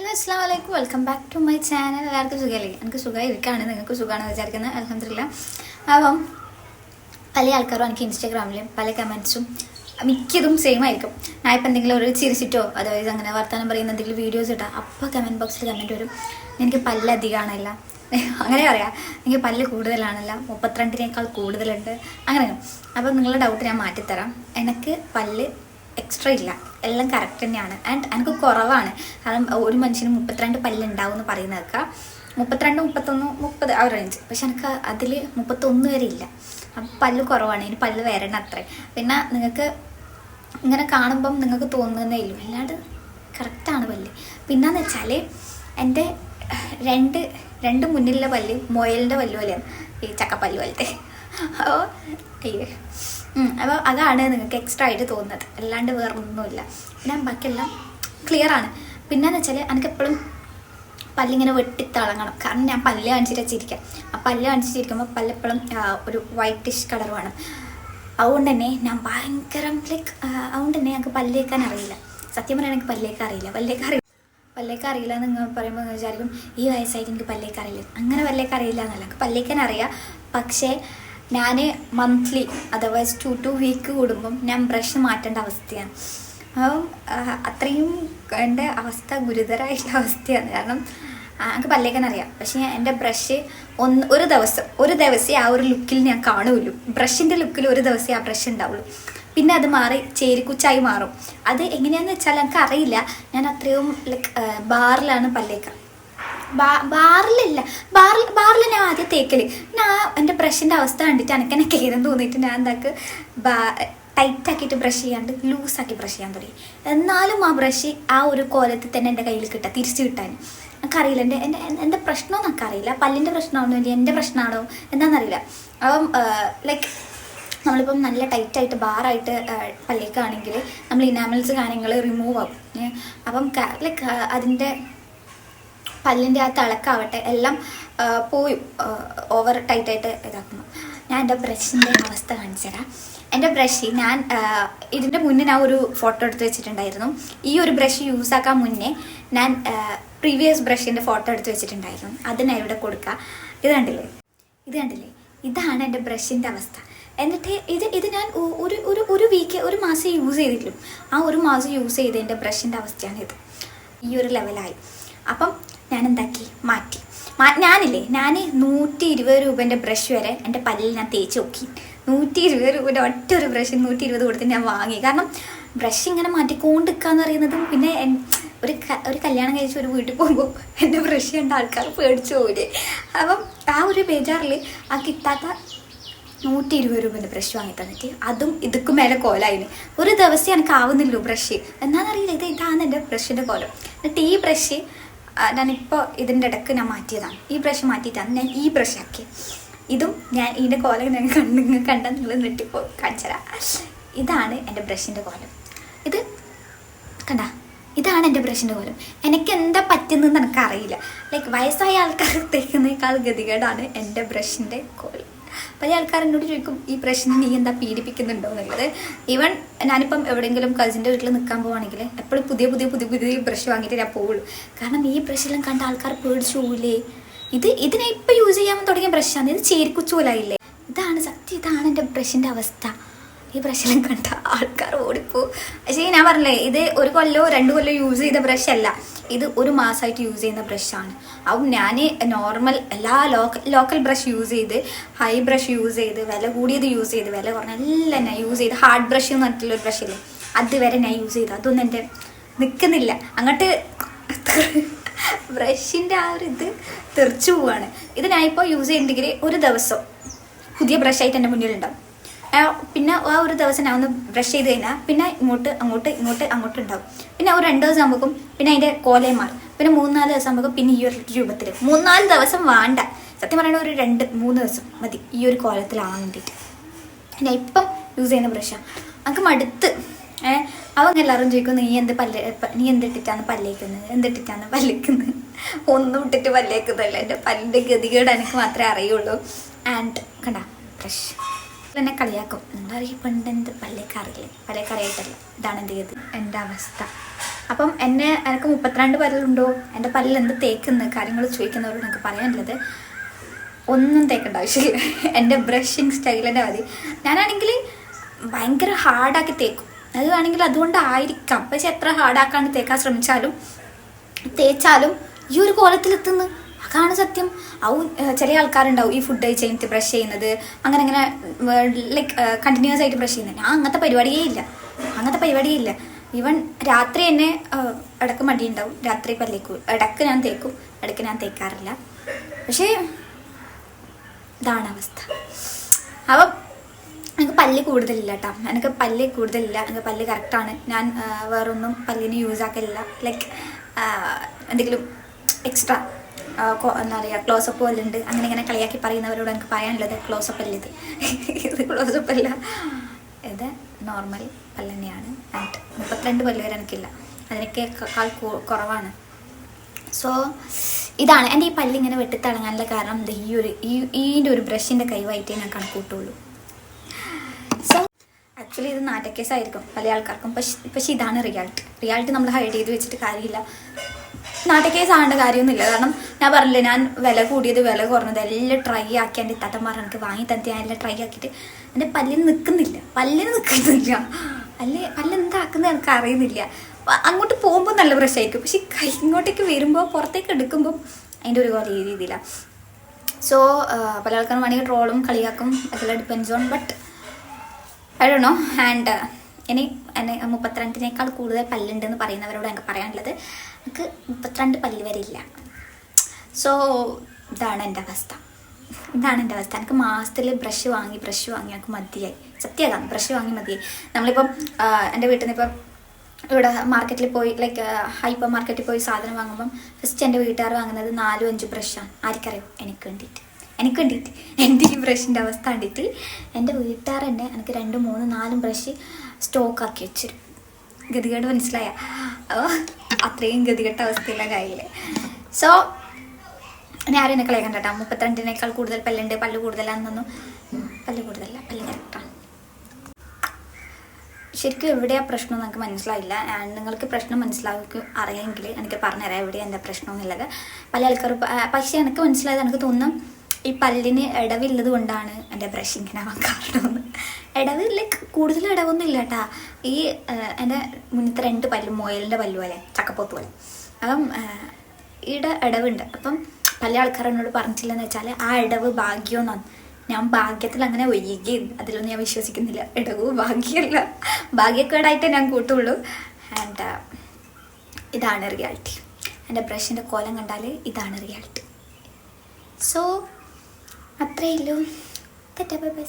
Hello അസ്സാം വലൈക്കും welcome back to my channel എല്ലാവർക്കും സുഖമല്ലേ എനിക്ക് സുഖമായി ഇരിക്കുകയാണ് നിങ്ങൾക്ക് സുഖമാണെന്ന് വിചാരിക്കുന്നത് അലഹമില്ല അപ്പം പല ആൾക്കാരും എനിക്ക് ഇൻസ്റ്റാഗ്രാമിലും പല കമൻസും മിക്കതും സെയിം ആയിരിക്കും. ഞാൻ ഇപ്പം എന്തെങ്കിലും ഒരു ചിരിച്ചിട്ടോ അതായത് അങ്ങനെ വർത്തമാനം പറയുന്ന എന്തെങ്കിലും വീഡിയോസ് ഇട്ടാൽ അപ്പോൾ കമന്റ് ബോക്സിൽ കമന്റ് വരും. എനിക്ക് പല്ല് അധികമാണല്ല അങ്ങനെ പറയാം. എനിക്ക് പല്ല് കൂടുതലാണല്ല. മുപ്പത്തിരണ്ടിനേക്കാൾ കൂടുതലുണ്ട്. അങ്ങനെ അപ്പം നിങ്ങളുടെ ഡൗട്ട് ഞാൻ മാറ്റിത്തരാം. എനിക്ക് പല്ല് എക്സ്ട്രാ ഇല്ല. എല്ലാം കറക്റ്റ് തന്നെയാണ്. ആൻഡ് എനിക്ക് കുറവാണ്. കാരണം ഒരു മനുഷ്യന് മുപ്പത്തിരണ്ട് പല്ലുണ്ടാവും എന്ന് പറയുന്നതൊക്കെ മുപ്പത്തിരണ്ട് മുപ്പത്തൊന്ന് മുപ്പത് ആ റേഞ്ച് പക്ഷെ എനിക്ക് അതിൽ മുപ്പത്തൊന്ന് വരെ ഇല്ല. അപ്പം പല്ല് കുറവാണ്. ഇനി പല്ല് വരണം അത്രേ. പിന്നെ നിങ്ങൾക്ക് ഇങ്ങനെ കാണുമ്പം നിങ്ങൾക്ക് തോന്നുന്നേ ഇല്ല. അല്ലാണ്ട് കറക്റ്റാണ് പല്ല്. പിന്നെന്ന് വെച്ചാൽ എന്റെ രണ്ട് രണ്ട് മുന്നിലുള്ള പല്ല് മുയലിന്റെ പല്ല് പോലെയാണ്. ഈ ചക്കപ്പല്ല് പോലത്തെ. അപ്പോൾ അയ്യോ. അപ്പോൾ അതാണ് നിങ്ങൾക്ക് എക്സ്ട്രാ ആയിട്ട് തോന്നുന്നത്. അല്ലാണ്ട് വേറെ ഒന്നുമില്ല പിന്നെ ബാക്കിയെല്ലാം ക്ലിയർ ആണ്. പിന്നെന്ന് വെച്ചാൽ എനിക്ക് എപ്പോഴും പല്ലിങ്ങനെ വെട്ടിത്തിളങ്ങണം. കാരണം ഞാൻ പല്ല് കാണിച്ചിട്ട് വെച്ചിരിക്കാം ആ പല്ല് കാണിച്ചിട്ടിരിക്കുമ്പോൾ പല്ലെപ്പോഴും ഒരു വൈറ്റിഷ് കളർ വേണം. അതുകൊണ്ട് തന്നെ ഞാൻ ഭയങ്കര ലൈക്ക് അതുകൊണ്ട് തന്നെ ഞങ്ങൾക്ക് പല്ലേക്കാൻ അറിയില്ല. സത്യം പറയാൻ എനിക്ക് പല്ലേക്കാൻ അറിയില്ല. പല്ലേക്കാൻ അറിയില്ല. പല്ലേക്ക് അറിയില്ല എന്ന് പറയുമ്പോൾ വിചാരിക്കും ഈ വയസ്സായിട്ട് എനിക്ക് പല്ലേക്ക് അറിയില്ല. അങ്ങനെ പല്ലേക്ക് അറിയില്ല എന്നല്ല. എനിക്ക് പല്ലേക്കാൻ അറിയാം. പക്ഷേ ഞാൻ monthly otherwise two two week കൂടുമ്പം ഞാൻ ബ്രഷ് മാറ്റേണ്ട അവസ്ഥയാണ്. അപ്പം അത്രയും എന്റെ അവസ്ഥ ഗുരുതരമായിട്ടുള്ള അവസ്ഥയാണ്. കാരണം എനിക്ക് പല്ലേക്കാൻ അറിയാം. പക്ഷേ എന്റെ ബ്രഷ് ഒന്ന് ഒരു ദിവസം ഒരു ദിവസമേ ആ ഒരു ലുക്കിൽ ഞാൻ കാണുമല്ലോ ബ്രഷിന്റെ ലുക്കിൽ ഒരു ദിവസമേ ആ ബ്രഷ് ഉണ്ടാവുള്ളൂ. പിന്നെ അത് മാറി ചേരിക്കുച്ചായി മാറും. അത് എങ്ങനെയാണെന്ന് വെച്ചാൽ എനിക്ക് അറിയില്ല ഞാൻ അത്രയും ലൈക്ക് ബാറിലാണ് പല്ലേക്ക ബാറിലല്ല. ബാറിൽ ബാറിൽ ഞാൻ ആദ്യം തേക്കൽ. ഞാൻ എന്റെ ബ്രഷിന്റെ അവസ്ഥ കണ്ടിട്ട് എനിക്ക് എന്നെ കേരം തോന്നിയിട്ട് ഞാൻ എന്താക്ക് ബാ ടൈറ്റാക്കിയിട്ട് ബ്രഷ് ചെയ്യാണ്ട് ലൂസാക്കി ബ്രഷ് ചെയ്യാൻ തുടങ്ങി. എന്നാലും ആ ബ്രഷ് ആ ഒരു കോലത്തിൽ തന്നെ എന്റെ കയ്യിൽ കിട്ടുക തിരിച്ചു കിട്ടാൻ. എനിക്കറിയില്ല എന്റെ എന്റെ എന്റെ പ്രശ്നമൊന്നും അറിയില്ല പല്ലിന്റെ പ്രശ്നമാണോ അല്ലെങ്കിൽ എന്റെ പ്രശ്നമാണോ എന്താണെന്നറിയില്ല അപ്പം ലൈക്ക് നമ്മളിപ്പം നല്ല ടൈറ്റായിട്ട് ബാറായിട്ട് പല്ലേക്കാണെങ്കിൽ നമ്മൾ ഇനാമൽസ് കാര്യങ്ങൾ റിമൂവ് ആകും അപ്പം ലൈക്ക് അതിന്റെ പല്ലിന്റെ ആ തിളക്കാവട്ടെ എല്ലാം പോയി ഓവർ ടൈറ്റായിട്ട് ഇതാക്കുന്നു. ഞാൻ എന്റെ ബ്രഷിന്റെ അവസ്ഥ കാണിച്ചു തരാം. എന്റെ ബ്രഷ് ഞാൻ ഇതിന്റെ മുന്നേ ഞാൻ ഒരു ഫോട്ടോ എടുത്ത് വെച്ചിട്ടുണ്ടായിരുന്നു. ഈ ഒരു ബ്രഷ് യൂസ് ആക്കാൻ മുന്നേ ഞാൻ പ്രീവിയസ് ബ്രഷിന്റെ ഫോട്ടോ എടുത്ത് വെച്ചിട്ടുണ്ടായിരുന്നു. അത് ഞാൻ ഇവിടെ കൊടുക്കുക ഇത് കണ്ടില്ലേ? ഇത് കണ്ടില്ലേ? ഇതാണ് എന്റെ ബ്രഷിന്റെ അവസ്ഥ. എന്നിട്ട് ഇത് ഇത് ഞാൻ ഒരു ഒരു ഒരു വീക്ക് ഒരു മാസം യൂസ് ചെയ്തിട്ടുള്ളൂ ആ ഒരു മാസം യൂസ് ചെയ്ത എന്റെ ബ്രഷിന്റെ അവസ്ഥയാണ് ഇത് ഈ ഒരു ലെവലായി അപ്പം ഞാൻ എന്താക്കി മാറ്റി. മാ- ഞാനില്ലേ? ഞാൻ നൂറ്റി ഇരുപത് രൂപേന്റെ ബ്രഷ് വരെ എന്റെ പല്ലിൽ ഞാൻ തേച്ച് നോക്കി. നൂറ്റി ഇരുപത് രൂപയുടെ ഒറ്റ ഒരു ബ്രഷ് നൂറ്റി ഇരുപത് കൊടുത്ത് ഞാൻ വാങ്ങി. കാരണം ബ്രഷ് ഇങ്ങനെ മാറ്റിക്കൊണ്ടിരിക്കാന്ന് പറയുന്നതും പിന്നെ ഒരു ഒരു കല്യാണം കഴിച്ച് ഒരു വീട്ടിൽ പോകുമ്പോൾ എന്റെ ബ്രഷ് കണ്ട ആൾക്കാർ പേടിച്ചു പോകില്ലേ അപ്പം ആ ഒരു ബേജാറിൽ ആ കിട്ടാത്ത നൂറ്റി ഇരുപത് രൂപേന്റെ ബ്രഷ് വാങ്ങി തന്നിട്ട് അതും ഇതൊക്കെ മേലെ കോലായിന്. ഒരു ദിവസം എനിക്ക് ആവുന്നില്ലല്ലോ ബ്രഷ്. എന്നാണെന്നറിയില്ല ഇത് ഇതാണ് എന്റെ ബ്രഷിന്റെ കോലം. എന്നിട്ട് ഈ ബ്രഷ് ഞാനിപ്പോൾ ഇതിന്റെ ഇടയ്ക്ക് ഞാൻ മാറ്റിയതാണ്. ഈ ബ്രഷ് മാറ്റിയിട്ടാണ് ഞാൻ ഈ ബ്രഷ് ആക്കി ഇതും ഞാൻ ഇതിന്റെ കോലം ഞാൻ കണ്ട് കണ്ടാൽ നിങ്ങൾ നെട്ടിപ്പോൾ കാണിച്ചു തരാം ഇതാണ് എന്റെ ബ്രഷിന്റെ കോലം. ഇത് കണ്ട? ഇതാണ് എന്റെ ബ്രഷിന്റെ കോലം. എനിക്ക് എന്താ പറ്റുന്നതെന്ന് എനിക്കറിയില്ല. ലൈക്ക് വയസ്സായ ആൾക്കാർ തേക്കുന്നേക്കാൾ ഗതികേടാണ് എന്റെ ബ്രഷിന്റെ കോലം. പല ആൾക്കാർ എന്നോട് ചോദിക്കും ഈ പ്രശ്നം നീ എന്താ പീഡിപ്പിക്കുന്നുണ്ടോ? എന്നുള്ളത്. ഈവൻ ഞാനിപ്പം എവിടെയെങ്കിലും കസിന്റെ വീട്ടിൽ നിൽക്കാൻ പോവാണെങ്കിൽ എപ്പോഴും പുതിയ പുതിയ പുതിയ പുതിയ ബ്രഷ് വാങ്ങിയിട്ട് ഞാൻ പോവുള്ളൂ. കാരണം ഈ ബ്രഷെല്ലാം കണ്ട ആൾക്കാർ പേടിച്ചു ഇത് ഇതിനെ ഇപ്പം യൂസ് ചെയ്യാൻ തുടങ്ങിയ ബ്രഷാണ് ഇത് ചേരിക്കുച്ചൂലായില്ലേ ഇതാണ് സത്യം. ഇതാണ് എന്റെ ബ്രഷിന്റെ അവസ്ഥ. ഈ ബ്രഷെല്ലാം കണ്ട ആൾക്കാർ ഓടിപ്പോ. പക്ഷേ ഞാൻ പറഞ്ഞില്ലേ ഇത് ഒരു കൊല്ലോ രണ്ട് കൊല്ലോ യൂസ് ചെയ്ത ബ്രഷ് അല്ല. ഇത് ഒരു മാസമായിട്ട് യൂസ് ചെയ്യുന്ന ബ്രഷാണ് അപ്പം ഞാൻ നോർമൽ എല്ലാ ലോക്കൽ ലോക്കൽ ബ്രഷ് യൂസ് ചെയ്ത് ഹൈ ബ്രഷ് യൂസ് ചെയ്ത് വില കൂടിയത് യൂസ് ചെയ്ത് വില കുറഞ്ഞ എല്ലാം ഞാൻ യൂസ് ചെയ്ത്. ഹാർഡ് ബ്രഷ് എന്ന് ഒരു ബ്രഷില്ലേ അതുവരെ ഞാൻ യൂസ് ചെയ്തു. അതൊന്നും എന്റെ നിൽക്കുന്നില്ല അങ്ങോട്ട് ബ്രഷിന്റെ ആ ഒരു ഇത് തെറിച്ചു പോവാണ്. ഇത് ഞാൻ ഇപ്പോൾ യൂസ് ചെയ്യുന്നുണ്ടെങ്കിൽ ഒരു ദിവസം. പുതിയ ബ്രഷായിട്ട് എന്റെ മുന്നിലുണ്ടാവും. പിന്നെ ആ ഒരു ദിവസം ഞാൻ ഒന്ന് ബ്രഷ് ചെയ്ത് കഴിഞ്ഞാൽ പിന്നെ ഇങ്ങോട്ട് അങ്ങോട്ട് ഇങ്ങോട്ട് അങ്ങോട്ട് ഉണ്ടാവും. പിന്നെ ഒരു രണ്ട് ദിവസം ആകുമ്പോൾ പിന്നെ അതിന്റെ കോലയും മാറും. പിന്നെ മൂന്നാൽ ദിവസം ആകുമ്പോൾ പിന്നെ ഈ ഒരു രൂപത്തിൽ മൂന്നാൽ ദിവസം വേണ്ട. സത്യം പറയണ ഒരു രണ്ട് മൂന്ന് ദിവസം മതി ഈ ഒരു കോലത്തിലാവാൻ വേണ്ടിയിട്ട്. ഞാൻ ഇപ്പം യൂസ് ചെയ്യുന്ന ബ്രഷാണ് നമുക്ക് മടുത്ത്. ഏഹ് അവൻ എല്ലാവരും ചോദിക്കും നീ എന്ത് പല്ല് നീ എന്തിട്ടിട്ടാണ് പല്ലേക്കുന്നത് എന്തിട്ടിട്ടാണ് പല്ലേക്കുന്നത് ഒന്നും ഇട്ടിട്ട് പല്ലേക്കുന്നതല്ല. എന്റെ പല്ലിന്റെ ഗതികേട് എനിക്ക് മാത്രമേ അറിയുള്ളൂ. ആൻഡ് കണ്ട ബ്രഷ് എന്നെ കളിയാക്കും. നിങ്ങളറിയ പണ്ട് എന്ത് പല്ലേ അറിയായിട്ടല്ല ഇതാണ് എന്റെ ചെയ്ത് എന്റെ അവസ്ഥ. അപ്പം എന്നെ എനിക്ക് മുപ്പത്തിരണ്ട് പല്ലുണ്ടോ എന്റെ പല്ലിൽ എന്ത് തേക്കുന്ന? കാര്യങ്ങൾ ചോദിക്കുന്നവരോട് എനിക്ക് പറയാനുള്ളത് ഒന്നും തേക്കേണ്ട ആവശ്യമില്ല. എന്റെ ബ്രഷിങ് സ്റ്റൈലിന്റെ മതി. ഞാനാണെങ്കിൽ ഭയങ്കര ഹാർഡാക്കി തേക്കും. അത് വേണമെങ്കിൽ അതുകൊണ്ടായിരിക്കാം. പക്ഷെ എത്ര ഹാർഡാക്കാണ്ട് തേക്കാൻ ശ്രമിച്ചാലും തേച്ചാലും ഈ ഒരു കോലത്തിലെത്തുന്നു? അതാണ് സത്യം. ആവും ചില ആൾക്കാരുണ്ടാവും ഈ ഫുഡ് കഴിച്ച് ബ്രഷ് ചെയ്യുന്നത്. അങ്ങനെ അങ്ങനെ ലൈക്ക് കണ്ടിന്യൂസ് ആയിട്ട് ബ്രഷ് ചെയ്യുന്നത്. ഞാൻ അങ്ങനത്തെ പരിപാടിയേ ഇല്ല. അങ്ങനത്തെ പരിപാടിയേ ഇല്ല. ഈവൻ രാത്രി ഏഹ്, ഇടയ്ക്ക് മടിയുണ്ടാവും. രാത്രി പല്ലേക്കും ഇടയ്ക്ക് ഞാൻ തേക്കും. ഇടയ്ക്ക് ഞാൻ തേക്കാറില്ല. പക്ഷേ ഇതാണ് അവസ്ഥ. അപ്പം എനിക്ക് പല്ല് കൂടുതലില്ല കേട്ടോ എനിക്ക് പല്ല് കൂടുതലില്ല. എനിക്ക് പല്ല് കറക്റ്റാണ് ഞാൻ ആ, വേറൊന്നും പല്ലിന് യൂസ് ആക്കലില്ല. ലൈക്ക് എന്തെങ്കിലും എക്സ്ട്രാ എന്താ പറയുക ക്ലോസപ്പ് പോലുണ്ട്. അങ്ങനെ ഇങ്ങനെ കളിയാക്കി പറയുന്നവരോട് എനിക്ക് പറയാനുള്ളത് ക്ലോസപ്പ് അല്ല ഇത്? ഇത് ക്ലോസപ്പ് അല്ല. ഇത് നോർമൽ പല്ല് തന്നെയാണ് ആൻഡ് മുപ്പത്തിരണ്ട് പല്ല് വരെ എനിക്കില്ല. അതിനൊക്കെ കാൽ കുറവാണ്. സോ ഇതാണ്. എന്റെ ഈ പല്ല് ഇങ്ങനെ വെട്ടിത്തിളങ്ങാനുള്ള കാരണം ഇത് ഈ ഒരു ഈ ഈന്റെ ഒരു ബ്രഷിന്റെ കൈവായിട്ടേ ഞാൻ കണക്കൂട്ടുള്ളൂ. സോ ആക്ച്വലി ഇത് നാട്ടക്കേസായിരിക്കും പല ആൾക്കാർക്കും. പക്ഷെ പക്ഷേ ഇതാണ് റിയാലിറ്റി. റിയാലിറ്റി നമ്മൾ ഹൈഡ് ചെയ്ത് വെച്ചിട്ട് കാര്യമില്ല. നാട്ടക്കേസ് ആവേണ്ട കാര്യമൊന്നുമില്ല. കാരണം ഞാൻ പറഞ്ഞില്ലേ ഞാൻ വില കൂടിയത് വില കുറഞ്ഞത് എല്ലാം ട്രൈ ആക്കി എന്റെ ഇത്താത്തന്മാർ എനിക്ക് വാങ്ങി തന്നിട്ട് ഞാൻ എല്ലാം ട്രൈ ആക്കിയിട്ട് എന്റെ പല്ലിന് നിൽക്കുന്നില്ല. പല്ലിന് നിൽക്കുന്നില്ല. പല്ല് പല്ലെന്താക്കുന്നത് എനിക്ക് അറിയുന്നില്ല. അങ്ങോട്ട് പോകുമ്പോൾ നല്ല പ്രശ്നമായിരിക്കും പക്ഷെ കൈ ഇങ്ങോട്ടേക്ക് വരുമ്പോൾ പുറത്തേക്ക് എടുക്കുമ്പോൾ അതിന്റെ ഒരു കുറേ രീതിയിലാണ് സോ പല ആൾക്കാരും വേണമെങ്കിൽ ട്രോളും കളിയാക്കും അതെല്ലാം depends on but I know and ഇനി എന്നെ മുപ്പത്തിരണ്ടിനേക്കാൾ കൂടുതൽ പല്ലുണ്ടെന്ന് പറയുന്നവരോട് എനിക്ക് പറയാനുള്ളത്. എനിക്ക് മുപ്പത്തിരണ്ട് പല്ല് വരെ ഇല്ല. സോ ഇതാണ് എന്റെ അവസ്ഥ. ഇതാണ് എന്റെ അവസ്ഥ. എനിക്ക് മാസത്തിൽ ബ്രഷ് വാങ്ങി ബ്രഷ് വാങ്ങി എനിക്ക് മതിയായി. സത്യമാണ് ബ്രഷ് വാങ്ങി മതിയായി. നമ്മളിപ്പം എന്റെ വീട്ടിൽ നിന്ന് ഇപ്പം ഇവിടെ മാർക്കറ്റിൽ പോയി ലൈക്ക് ഹൈപ്പർ മാർക്കറ്റിൽ പോയി സാധനം വാങ്ങുമ്പം ഫസ്റ്റ് എന്റെ വീട്ടുകാർ വാങ്ങുന്നത് നാലും അഞ്ച് ബ്രഷാണ് ആർക്കറിയോ? എനിക്ക് വേണ്ടിയിട്ട്. എനിക്ക് വേണ്ടിയിട്ട്. എന്റെ ഈ ബ്രഷിന്റെ അവസ്ഥ കണ്ടിട്ട് എന്റെ വീട്ടുകാർ തന്നെ എനിക്ക് രണ്ട് മൂന്ന് നാലും ബ്രഷ് സ്റ്റോക്കാക്കി വെച്ചിരും. ഗതികേട് മനസ്സിലായ? അത്രയും ഗതികെട്ട അവസ്ഥയിലെ കയ്യിൽ സോ ഇനി ആരും എന്നെ കളയാൻ കേട്ടോ മുപ്പത്തിരണ്ടിനേക്കാൾ കൂടുതൽ പല്ലുണ്ട്. പല്ല് കൂടുതലാണെന്നൊന്നും പല്ല് കൂടുതലല്ല. പല്ല് കറക്റ്റാണ് ശരിക്കും എവിടെയാ പ്രശ്നം നിങ്ങൾക്ക് മനസ്സിലായില്ല. നിങ്ങൾക്ക് പ്രശ്നം മനസ്സിലാക്കി അറിയാമെങ്കിൽ എനിക്ക് പറഞ്ഞുതരാം. എവിടെയാ എന്താ പ്രശ്നം എന്നുള്ളത്. പല ആൾക്കാർ പക്ഷേ എനിക്ക് മനസ്സിലായത് എനിക്ക് തോന്നും ഈ പല്ലിന് ഇടവില്ലത് കൊണ്ടാണ് എന്റെ ബ്രഷ് ഇങ്ങനെ ആവാൻ കാരണമെന്ന് ഇടവ് ലൈക്ക് കൂടുതൽ ഇടവൊന്നും ഇല്ല കേട്ടാ ഈ എന്റെ മുന്നത്തെ രണ്ട് പല്ല് മുയലിന്റെ പല്ലു പോലെ ചക്കപ്പോത്ത് പോലെ. അപ്പം ഇട ഇടവുണ്ട് അപ്പം പല ആൾക്കാർ എന്നോട് പറഞ്ഞിട്ടില്ലെന്ന് വെച്ചാൽ ആ ഇടവ് ഭാഗ്യമെന്നാണ് ഞാൻ ഭാഗ്യത്തിൽ അങ്ങനെ ഒഴുകിയും അതിലൊന്നും ഞാൻ വിശ്വസിക്കുന്നില്ല. ഇടവ് ഭാഗ്യമല്ല. ഭാഗ്യക്കേടായിട്ടേ ഞാൻ കൂട്ടുള്ളൂ. ആൻഡ് ഇതാണ് റിയാലിറ്റി എന്റെ ബ്രഷിന്റെ കോലം കണ്ടാൽ ഇതാണ് റിയാലിറ്റി സോ അത്രയേ ഉള്ളൂ. Bye bye